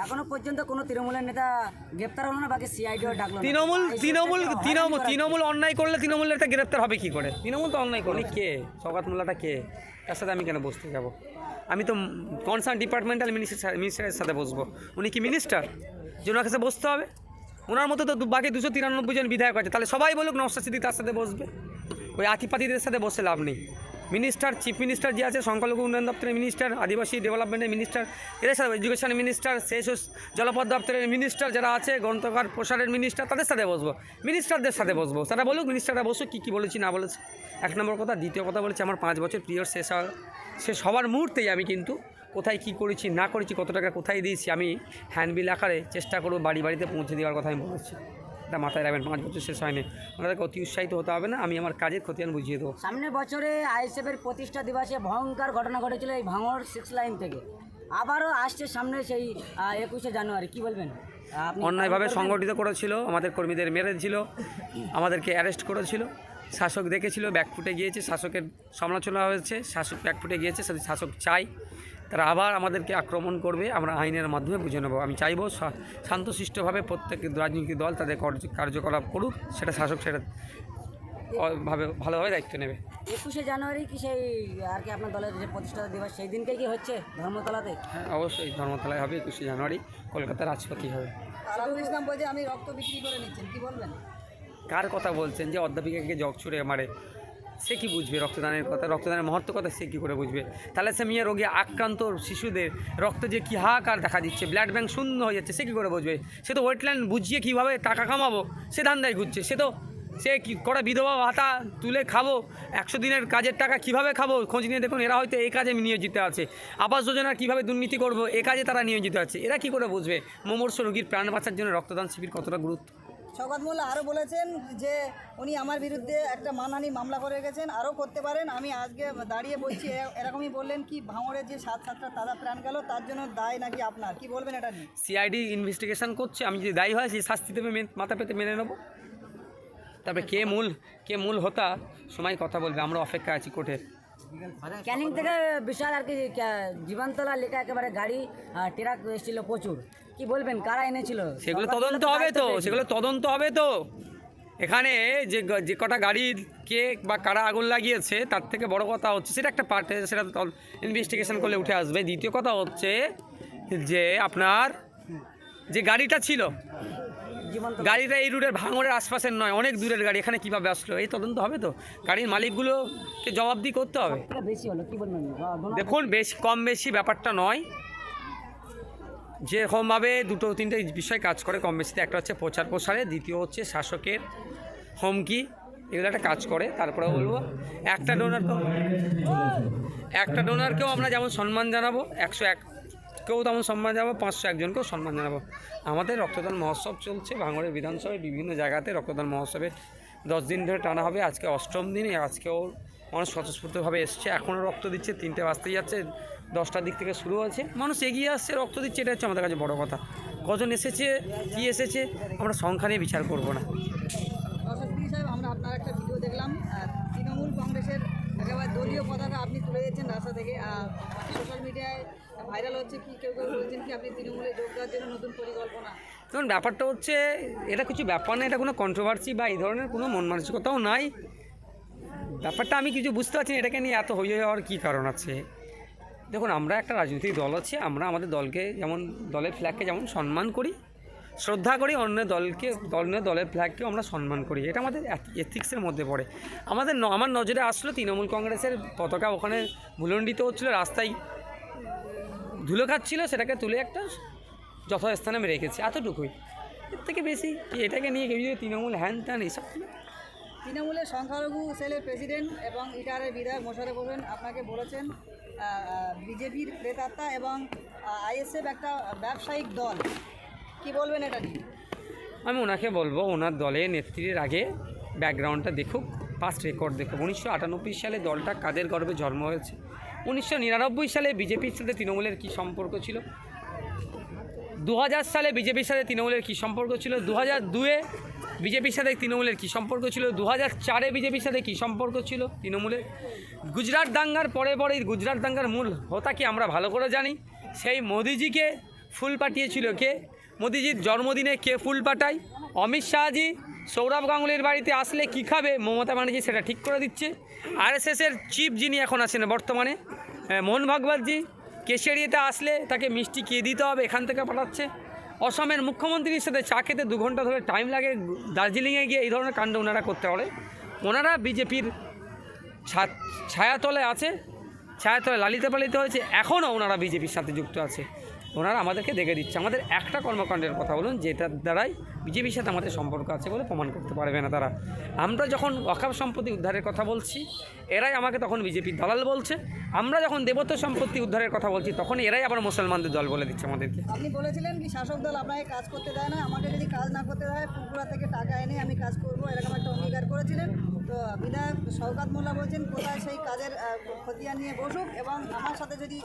এখনও পর্যন্ত কোনো তৃণমূলের নেতা গ্রেপ্তার হলো না বাকি সিআইডিও ডাকলো তৃণমূল তৃণমূল তৃণমূল তৃণমূল অন্যায় করলে তৃণমূলের একটা গ্রেপ্তার হবে কি করে? তৃণমূল তো অন্যায় করলে কে? সৌগাত মোল্লাটা কে? তার সাথে আমি কেন বসতে যাব? আমি তো কনসার্ন ডিপার্টমেন্টাল মিনিস্টার মিনিস্টারের সাথে বসবো। উনি কি মিনিস্টার যে ওনার কাছে বসতে হবে? ওনার মতো তো দু- বাকি দুশো তিরানব্বই জন বিধায়ক আছে। তাহলে সবাই বলুক নওশাদ সিদ্দিক তার সাথে বসবে। ওই আতিপাতিদের সাথে বসে লাভ নেই। মিনিস্টার, চিফ মিনিস্টার যে আছে, সংখ্যালঘু উন্নয়ন দপ্তরের মিনিস্টার, আদিবাসী ডেভেলপমেন্টের মিনিস্টার, এদের সাথে এডুকেশন মিনিস্টার শেষ জলপথ দপ্তরের মিনিস্টার যারা আছে গ্রন্থকার প্রসারের মিনিস্টার, তাদের সাথে বসবো। মিনিস্টারদের সাথে বসবো। তারা বলুক, মিনিস্টাররা বসুক, কী কী বলেছি, না বলেছে। এক নম্বর কথা, দ্বিতীয় কথা বলেছি, আমার পাঁচ বছর পিরিয়ড শেষ হওয়ার শেষ হওয়ার মুহূর্তেই আমি কিন্তু কোথায় কী করেছি, না করেছি, কত টাকা কোথায় দিয়েছি, আমি হ্যান্ডবিল আকারে চেষ্টা করব বাড়ি বাড়িতে পৌঁছে দেওয়ার কথা আমি বলেছি। এটা মাথায় রাখবেন পাঁচ বছর শেষ হয়নি। ওনাদেরকে অতি উৎসাহিত হতে হবে না আমি আমার কাজের খতিয়ান বুঝিয়ে দেবো। সামনের বছরে আইএসএফের প্রতিষ্ঠা দিবসে ভয়ঙ্কর ঘটনা ঘটেছিল এই ভাঙড় সিক্স লাইন থেকে। আবারও আসছে সামনে সেই একুশে জানুয়ারি কি বলবেন? অন্যায়ভাবে সংগঠিত করেছিল আমাদের কর্মীদের মেরেছিল আমাদেরকে অ্যারেস্ট করেছিল শাসক দেখেছিল ব্যাকফুটে গিয়েছে শাসকের সমালোচনা হয়েছে শাসক ব্যাকফুটে গিয়েছে শাসক চাই তারা আবার আমাদেরকে আক্রমণ করবে আমরা আইনের মাধ্যমে বুঝে নেব। আমি চাইব শান্তশিষ্টভাবে প্রত্যেক রাজনৈতিক দল তাদের কার্য- কার্যকলাপ করুক সেটা শাসক সেটা ভাবে ভালোভাবে দায়িত্ব নেবে। একুশে জানুয়ারি কি সেই আর কি আপনার দলের যে প্রতিষ্ঠা দিবস সেই দিনকে কি হচ্ছে ধর্মতলাতে? হ্যাঁ অবশ্যই ধর্মতলায় হবে একুশে জানুয়ারি কলকাতার রাজপথই হবে। ইসলাম বলছে আমি রক্ত বিক্রি করে নিচ্ছেন। কি বলবেন? কার কথা বলছেন যে অধ্যাপিকাকে জগ ছুড়ে মারে? সে কি বুঝবে রক্তদানের কথা? রক্তদানের মহত্ব কথা সে কী করে বুঝবে? তাহলে সে মেয়ে রোগে আক্রান্ত শিশুদের রক্ত যে কী হাহাকার দেখা দিচ্ছে ব্লাড ব্যাংক শূন্য হয়ে যাচ্ছে, সে কী করে বুঝবে? সে তো ওয়েটল্যান্ড বুঝিয়ে কীভাবে টাকা কামাবো? সে ধান্দায় ঘুরছে, সে তো, সে কি করে বিধবা ভাতা তুলে খাব? একশো দিনের কাজের টাকা কীভাবে খাব? খোঁজ নিয়ে দেখুন, এরা হয়তো এই কাজে নিয়োজিত আছে। আবাস যোজনার কীভাবে দুর্নীতি করব? এ কাজে তারা নিয়োজিত আছে। এরা কী করে বুঝবে? মোমর্ষ রোগীর প্রাণ বাঁচার জন্য রক্তদান শিবির কতটা গুরুত্ব শওকত মোল্লা আরও বলেছেন যে উনি আমার বিরুদ্ধে একটা মানহানি মামলা করে গেছেন আরও করতে পারেন। আমি আজকে দাঁড়িয়ে বলছি এরকমই বললেন কি ভাঙড়ের যে সাত সাতটা তাজা প্রাণ গেল তার জন্য দায় নাকি আপনার? কি বলবেন এটা নিয়ে? সিআইডি ইনভেস্টিগেশন করছে আমি যদি দায়ী হয় সেই শাস্তি দেবে মাথা পেতে মেনে নেব। তারপরে কে মূল কে মূল হতা সময় কথা বলবে আমরা অপেক্ষা আছি কোর্টে। ক্যানিং থেকে বিশাল আর কি জীবনতলা লেখা একেবারে গাড়ি ট্রাক এসেছিল প্রচুর। কি বলবেন? কারা এনেছিল? সেগুলো তদন্ত হবে তো সেগুলো তদন্ত হবে তো। এখানে যে যে কটা গাড়ির কে বা কারা আগুন লাগিয়েছে তার থেকে বড় কথা হচ্ছে সেটা একটা পার্টে সেটা ইনভেস্টিগেশন করলে উঠে আসবে। দ্বিতীয় কথা হচ্ছে যে আপনার যে গাড়িটা ছিল গাড়িটা এই রুটের ভাঙড়ের আশপাশের নয় অনেক দূরের গাড়ি এখানে কীভাবে আসলো এই তদন্ত হবে তো? গাড়ির মালিকগুলোকে জবাবদি করতে হবে। দেখুন বেশ কম বেশি ব্যাপারটা নয়। যেরকমভাবে দুটো তিনটে বিষয় কাজ করে কম বেশিতে, একটা হচ্ছে প্রচার প্রসারে, দ্বিতীয় হচ্ছে শাসকের হুমকি, এগুলো একটা কাজ করে। তারপরে বলব, একটা ডোনারকেও একটা ডোনারকেও আমরা যেমন সম্মান জানাব, একশো এক কেউ তেমন সম্মান জানাব, পাঁচশো একজনকেও সম্মান জানাব। আমাদের রক্তদান মহোৎসব চলছে ভাঙড়ের বিধানসভায়, বিভিন্ন জায়গাতে রক্তদান মহোৎসবে দশ দিন ধরে টানা হবে। আজকে অষ্টম দিন আজকেও মানুষ স্বতঃস্ফূর্তভাবে এসছে। এখনও রক্ত দিচ্ছে, তিনটে বাজতেই যাচ্ছে। দশটার দিক থেকে শুরু হয়েছে। মানুষ এগিয়ে আসছে রক্ত দিচ্ছে এটা হচ্ছে আমাদের কাছে বড় কথা। কজন এসেছে কী এসেছে আমরা সংখ্যা নিয়ে বিচার করব না। অশোক আমরা আপনার একটা ভিডিও দেখলাম। তৃণমূল কংগ্রেসের একেবারে দলীয় পতাকা আপনি তুলে রাস্তা থেকে। সোশ্যাল মিডিয়ায় ভাইরাল হচ্ছে কি কেউ কেউ বলছেন কি আপনি তৃণমূলে যোগ দেওয়ার জন্য নতুন পরিকল্পনা। দেখুন ব্যাপারটা হচ্ছে এটা কিছু ব্যাপার না এটা কোনো কন্ট্রোভার্সি বা এই ধরনের কোনো মন মানসিকতাও নাই। ব্যাপারটা আমি কিছু বুঝতে পারছি না এটাকে নিয়ে এত হয়ে যাওয়ার কী কারণ আছে? দেখুন, আমরা একটা রাজনৈতিক দল আছে, আমরা আমাদের দলকে যেমন, দলের ফ্ল্যাগকে যেমন সম্মান করি, শ্রদ্ধা করি অন্য দলকে অন্য দলের ফ্ল্যাগকেও আমরা সম্মান করি। এটা আমাদের এথিক্সের মধ্যে পড়ে। আমাদের আমার নজরে আসলো তৃণমূল কংগ্রেসের পতাকা ওখানে ভুলণ্ডিত হচ্ছিল, রাস্তায় ধুলো খাচ্ছিলো, সেটাকে তুলে একটা যথাস্থানে আমি রেখেছি, এতটুকুই। এর থেকে বেশি এটাকে নিয়ে কেউ যদি তৃণমূল হ্যান ত্যান এইসব তৃণমূলের সংখ্যালঘু সেলের প্রেসিডেন্ট এবং ইটারের বিধায়ক মোশারফ হোসেন আপনাকে বলেছেন বিজেপির প্রেতাত্মা এবং আইএসএফ একটা ব্যবসায়িক দল। কি বলবেন এটা নিয়ে? আমি ওনাকে বলব, ওনার দলের নেত্রীর আগে ব্যাকগ্রাউন্ডটা দেখুক পাস্ট রেকর্ড দেখুক। উনিশশো আটানব্বই সালে দলটা কাদের গর্বে জন্ম হয়েছে? উনিশশো নিরানব্বই সালে বিজেপির সাথে তৃণমূলের কী সম্পর্ক ছিল? দু হাজার সালে বিজেপির সাথে তৃণমূলের কী সম্পর্ক ছিল? দু হাজার দুয়ে বিজেপির সাথে তৃণমূলের কী সম্পর্ক ছিল? দু হাজার চারে বিজেপির সাথে কী সম্পর্ক ছিল তৃণমূলের? গুজরাট দাঙ্গার পরে পরে গুজরাট দাঙ্গার মূল হোতা কি আমরা ভালো করে জানি? সেই মোদিজিকে ফুল পাঠিয়েছিল কে? মোদিজির জন্মদিনে কে ফুল পাঠায়? অমিত শাহজি, সৌরভ গাঙ্গুলির বাড়িতে আসলে কি খাবে? মমতা ব্যানার্জি সেটা ঠিক করে দিচ্ছে। আরএসএসের চিফ যিনি এখন আছেন বর্তমানে মোহন ভাগবতজি, কেশরিয়াতে আসলে তাকে মিষ্টি কে দিতে হবে এখান থেকে পাঠাচ্ছে। অসমের মুখ্যমন্ত্রীর সাথে চা খেতে দু ঘণ্টা ধরে টাইম লাগে। দার্জিলিংয়ে গিয়ে এই ধরনের কাণ্ড ওনারা করতে পারে। ওনারা বিজেপির ছায়াতলে আছে। ছায়াতলে লালিতে পালিত হয়েছে। এখনও ওনারা বিজেপির সাথে যুক্ত আছে। ওনারা আমাদেরকে দেখে দিচ্ছে। আমাদের একটা কর্মকাণ্ডের কথা বলুন, যেটার দ্বারাই বিজেপির সাথে আমাদের সম্পর্ক আছে বলে প্রমাণ করতে পারবে না তারা। আমরা যখন অখাপ সম্পত্তি উদ্ধারের কথা বলছি, এরাই আমাকে তখন বিজেপির দালাল বলছে। আমরা যখন দেবত্ব সম্পত্তি উদ্ধারের কথা বলছি, তখন এরাই আবার মুসলমানদের দল বলে দিচ্ছে আমাদেরকে। আপনি বলেছিলেন কি শাসক দল আপনাকে কাজ করতে দেয় না, আমাকে যদি কাজ না করতে দেয় ফুলপুরা থেকে টাকা এনে আমি কাজ করব, এরকম একটা অঙ্গীকার করেছিলেন। তো বিধায়ক শওকাত মোল্লা বলছেন, কোথায় সেই কাজের খতিয়ান নিয়ে বসুক এবং আমার সাথে যদি